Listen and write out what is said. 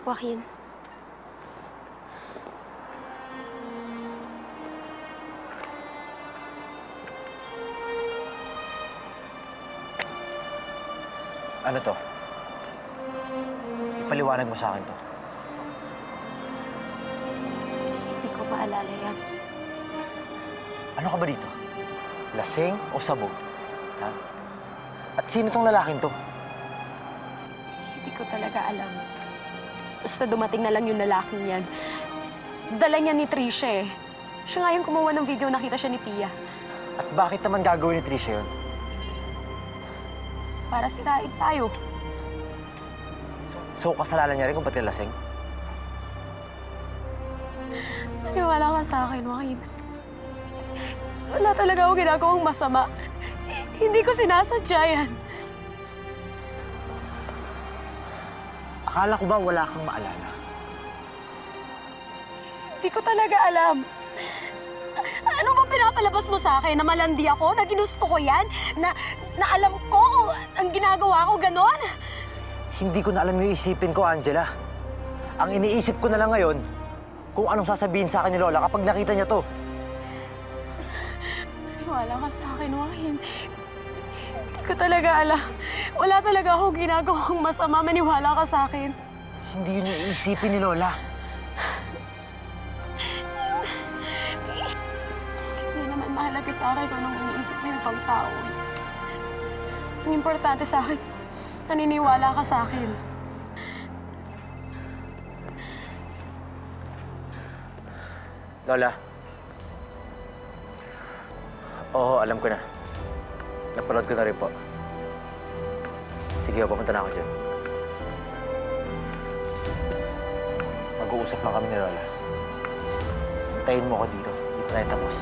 Joaquin. Ano to? Ipaliwanag mo sa akin to. Hindi ko maalala yan. Ano ka ba dito? Lasing o sabog? Ha? At sino tong lalaking to? Hindi ko talaga alam. Basta dumating na lang yung lalaking yan. Dala niya ni Trisha eh. Siya nga yung kumuha ng video, nakita siya ni Pia. At bakit naman gagawin ni Tricia yun? Para sirain tayo. So, kasalanan niya rin kung ba't lasing? Naniwala ka sa akin, Joaquin. Wala talaga ako ginagawang masama. Hindi ko sinasadya yan. Akala ko ba wala kang maalala? Hindi ko talaga alam. Ano bang pinapalabas mo sa akin? Na malandi ako? Na ginusto ko yan? Na, na alam ko kung ang ginagawa ko ganon? Hindi ko na alam yung isipin ko, Angela. Ang iniisip ko na lang ngayon, kung anong sasabihin sa akin ni Lola kapag nakita niya to. Wala ka sa akin, Joaquin. Ko talaga alam. Wala talaga akong ginagawang masama. Maniwala ka sa akin. Hindi yun yung iisipin ni Lola. Hindi naman mahalaga sa akin kung anong iniisip ng ibang tao. Ang importante sa akin, naniniwala ka sa akin. Lola. Oo, alam ko na. Napanood ko na rin po. Sige, pumunta na ako dyan. Mag-uusap lang kami ni Lola. Hintayin mo ako dito. Hindi pa tayo tapos.